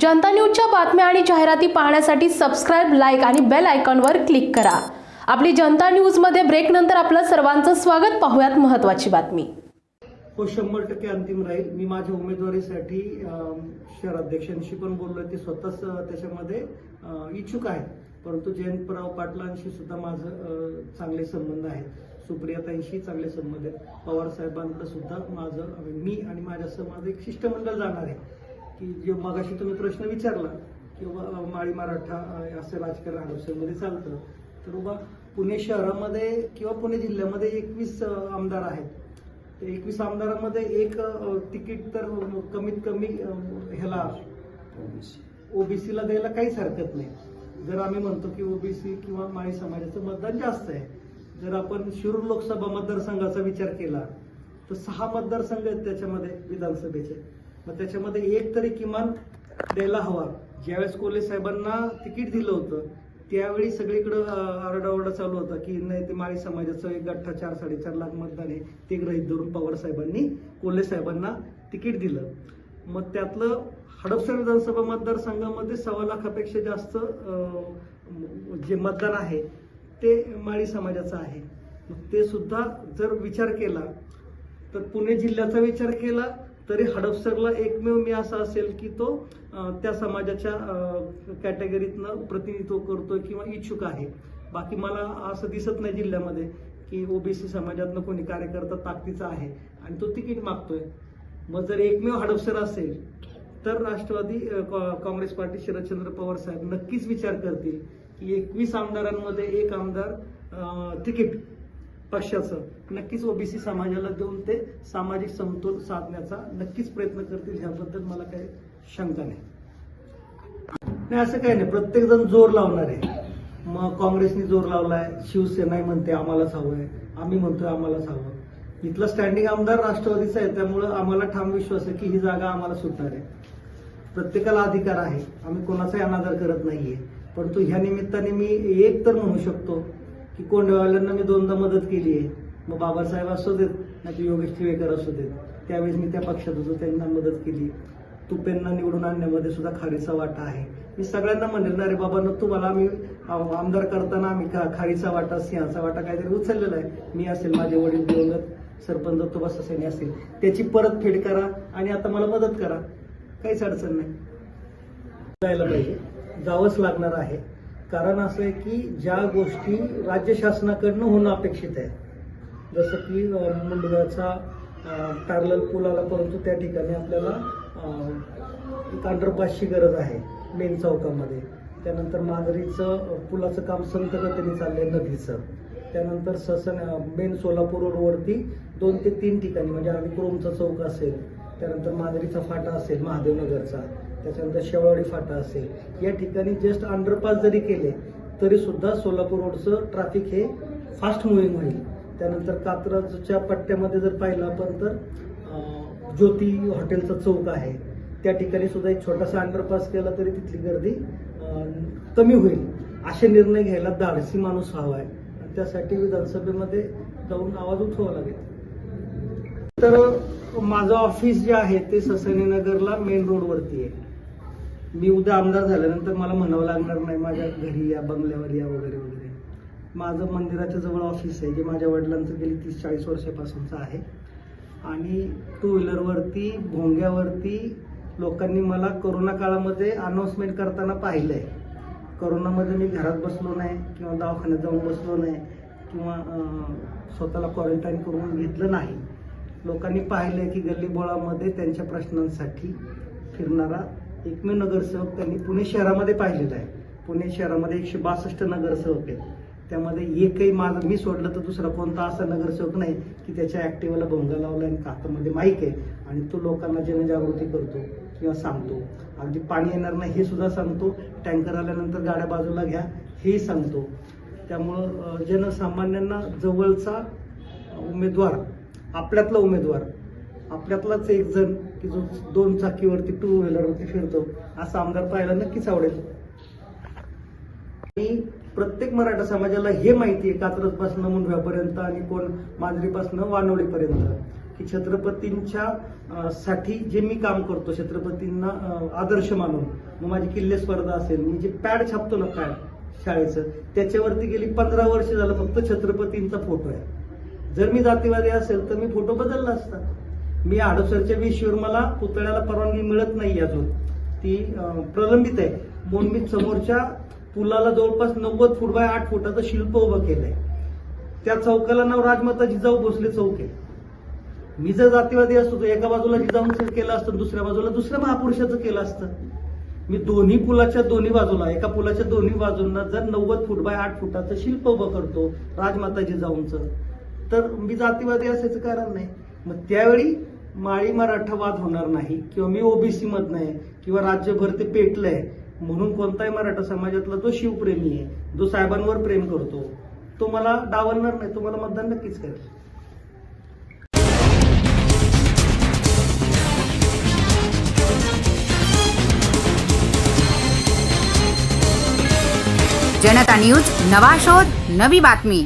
जनता न्यूजच्या बातम्या आणि जाहिराती पाहण्यासाठी सबस्क्राईब लाईक आणि बेल आयकॉनवर क्लिक करा. आपली जनता न्यूजमध्ये ब्रेकनंतर आपलं सर्वांचं स्वागत. पाहूयात महत्त्वाची बातमी. हो शंभर टक्के अंतिम राहील. मी माझ्या उमेदवारीसाठी अम, शहराध्यक्षांशी पण बोललो ते स्वतःच त्याच्यामध्ये इच्छुक आहेत. परंतु जयंतराव पाटलांशी सुद्धा माझं चांगले संबंध आहेत. सुप्रियाताईंशी चांगले संबंध आहेत. पवार साहेबांकडे सुद्धा माझं मी आणि माझ्यासह माझं एक शिष्टमंडळ जाणार आहे. की जे मगाशी तुम्ही प्रश्न विचारला किंवा माळी मराठा असं राजकारण आरक्षणमध्ये चालतं. तर बाबा पुणे शहरामध्ये किंवा पुणे जिल्ह्यामध्ये एकवीस आमदार आहेत. तर एकवीस आमदारांमध्ये एक तिकीट तर कमीत कमी ह्याला ओबीसीला द्यायला काहीच हरकत नाही. जर आम्ही म्हणतो की ओबीसी किंवा माळी समाजाचं मतदान जास्त आहे. जर आपण शिरूर लोकसभा मतदारसंघाचा विचार केला तर सहा मतदारसंघ आहेत त्याच्यामध्ये विधानसभेचे. मग त्याच्यामध्ये एक तरी किमान द्यायला हवा. ज्यावेळेस कोल्हे साहेबांना तिकीट दिलं होतं त्यावेळी सगळीकडं आरडाओरडा चालू होता की नाही ते माळी समाजाचं एक गठ्ठा चार साडेचार लाख मतदान आहे. ते ग्रहित धरून पवार साहेबांनी कोल्हे साहेबांना तिकीट दिलं. मग त्यातलं हडपसर विधानसभा मतदारसंघामध्ये सव्वा लाखापेक्षा जास्त जे मतदान आहे ते माळी समाजाचं आहे. मग ते सुद्धा जर विचार केला तर पुणे जिल्ह्याचा विचार केला तरी हडपसरला एकमेव मी असा असेल की तो त्या समाजाच्या कॅटेगरीतनं प्रतिनिधित्व करतोय किंवा इच्छुक आहे. बाकी मला असं दिसत नाही जिल्ह्यामध्ये की ओबीसी समाजातनं कोणी कार्यकर्ता ताकदीचा आहे आणि तो तिकीट मागतोय. मग जर एकमेव हडपसर असेल तर राष्ट्रवादी काँग्रेस पार्टी शरदचंद्र पवार साहेब नक्कीच विचार करतील की एकवीस आमदारांमध्ये एक आमदार तिकीट पक्षाचं. नक्कीच ओबीसी समाजाला देऊन ते सामाजिक समतोल साधण्याचा नक्कीच प्रयत्न करतील ह्याबद्दल मला काही शंका नाही. नाही असं काही नाही. प्रत्येक जण जोर लावणार आहे. मग काँग्रेसनी जोर लावलाय. शिवसेनाही म्हणते आम्हालाच हवंय. आम्ही म्हणतोय आम्हालाच हवं. इथला स्टँडिंग आमदार राष्ट्रवादीचा आहे त्यामुळं आम्हाला ठाम विश्वास आहे की ही जागा आम्हाला सुटणार आहे. प्रत्येकाला अधिकार आहे. आम्ही कोणाचाही अनादर करत नाहीये. परंतु ह्या निमित्ताने मी एक तर म्हणू शकतो की कोंडवाल्यांना मी दोनदा मदत केली आहे. मग बाबासाहेब असू देत नाही तर योगेश ठिवेकर असू देत. त्यावेळेस मी त्या पक्षात होतो त्यांना मदत केली. तुपेंना निवडून आणण्यामध्ये सुद्धा खारीचा वाटा आहे. मी सगळ्यांना म्हणेल ना रे बाबा तुम्हाला आम्ही आमदार करताना आम्ही खा- खारीचा वाटा सिंहाचा वाटा काहीतरी उचललेला आहे. मी असेल माझे वडील दिवंगत सरपंच दत्तोबा ससेने असेल. त्याची परतफेड करा आणि आता मला मदत करा. काहीच अडचण नाही. जायला पाहिजे. जावंच लागणार आहे. कारण असं आहे की ज्या गोष्टी राज्य शासनाकडनं होणं अपेक्षित आहे. जसं की अं, पॅरल पूल आला परंतु त्या ठिकाणी आपल्याला एक अंडरपासची गरज आहे मेन चौकामध्ये. त्यानंतर मांजरीचं पुलाचं काम संत गतीने चाललंय नदीचं. त्यानंतर ससन मेन सोलापूर रोडवरती दोन ते तीन ठिकाणी म्हणजे अलिक्रोमचा चौक असेल त्यानंतर मांजरीचा फाटा असेल महादेवनगरचा. त्याच्यानंतर शेवाळी फाटा असेल. या ठिकाणी जस्ट अंडरपास जरी केले तरी सुद्धा सोलापूर रोडचं ट्रॅफिक हे फास्ट मुव्हिंग होईल. त्यानंतर कात्रजच्या पट्ट्यामध्ये जर पाहिलं आपण तर ज्योती हॉटेलचा चौक आहे. त्या ठिकाणी सुद्धा एक छोटासा अंडरपास केला तरी तिथली गर्दी कमी होईल. असे निर्णय घ्यायला धाडसी माणूस हवा आहे. आणि त्यासाठी विधानसभेमध्ये जाऊन आवाज उठवावा लागेल. तर माझं ऑफिस जे आहे ते ससनीनगरला मेन रोडवरती आहे. मी उद्या आमदार झाल्यानंतर मला म्हणावं लागणार नाही माझ्या घरी या बंगल्यावर या वगैरे वगैरे. माझं मंदिराच्या जवळ ऑफिस आहे जे माझ्या वडिलांचं गेली तीस चाळीस वर्षापासूनचं आहे. आणि टू व्हीलरवरती भोंग्यावरती लोकांनी मला करोना काळामध्ये अनाऊन्समेंट करताना पाहिलं आहे करोनामध्ये मी घरात बसलो नाही किंवा दवाखान्यात जाऊन बसलो नाही किंवा स्वतःला क्वारंटाईन करून घेतलं नाही. लोकांनी पाहिलंय की गल्लीबोळामध्ये त्यांच्या प्रश्नांसाठी फिरणारा एकमेव नगरसेवक त्यांनी पुणे शहरामध्ये पाहिलेलं आहे. पुणे शहरामध्ये एकशे बासष्ट नगरसेवक आहेत. त्यामध्ये एकही माझं मी सोडलं तर दुसरा कोणता असा नगरसेवक नाही की त्याच्या ऍक्टिव्हला भोंगा लावला आणि कातामध्ये माईक आहे आणि तो लोकांना जनजागृती करतो किंवा सांगतो. अगदी पाणी येणार नाही हे सुद्धा सांगतो. टँकर आल्यानंतर गाड्या बाजूला घ्या हेही सांगतो. त्यामुळं जनसामान्यांना जवळचा उमेदवार आपल्यातला उमेदवार आपल्यातलाच एक जण की जो दोन चाकीवरती टू व्हीलरवरती फिरतो असा आमदार पाहायला नक्कीच आवडेल. आणि प्रत्येक मराठा समाजाला हे माहिती आहे कात्रजपासून मुंडव्यापर्यंत आणि कोण मांजरीपासून वानवडीपर्यंत की छत्रपतींच्या साठी जे मी काम करतो छत्रपतींना आदर्श मानून मग माझी किल्ले स्पर्धा असेल मी जे पॅड छापतो ना पॅड शाळेचं त्याच्यावरती गेली पंधरा वर्ष झालं फक्त छत्रपतींचा फोटो आहे. जर मी जातीवादी असेल तर मी फोटो बदलला असता. मी आडोसरच्या वेशीवर मला पुतळ्याला परवानगी मिळत नाही अजून. ती प्रलंबित आहे. म्हणून मी समोरच्या पुलाला जवळपास नव्वद फूट बाय आठ फुटाचं शिल्प उभं केलंय. त्या चौकाला नाव राजमाता जिजाऊ भोसले चौक आहे. मी जर जातीवादी असतो तर एका बाजूला जिजाऊंचं केलं असतं दुसऱ्या बाजूला दुसऱ्या महापुरुषाचं केलं असतं. मी दोन्ही पुलाच्या दोन्ही बाजूला एका पुलाच्या दोन्ही बाजूंना जर नव्वद फूट बाय आठ फुटाचं शिल्प उभं करतो राजमाता जिजाऊंचं तर मी जातीवादी असायचं कारण नाही. मग त्यावेळी माळी मराठा वाद होणार नाही किंवा मी ओबीसी मधनं आहे किंवा राज्यभर ते पेटलंय म्हणून कोणताही मराठा समाजातला जो शिवप्रेमी आहे जो साहेबांवर प्रेम करतो तो मला डावलणार नाही तुम्हाला मतदान नक्कीच करेल. जनता न्यूज नवा शोध नवी बातमी.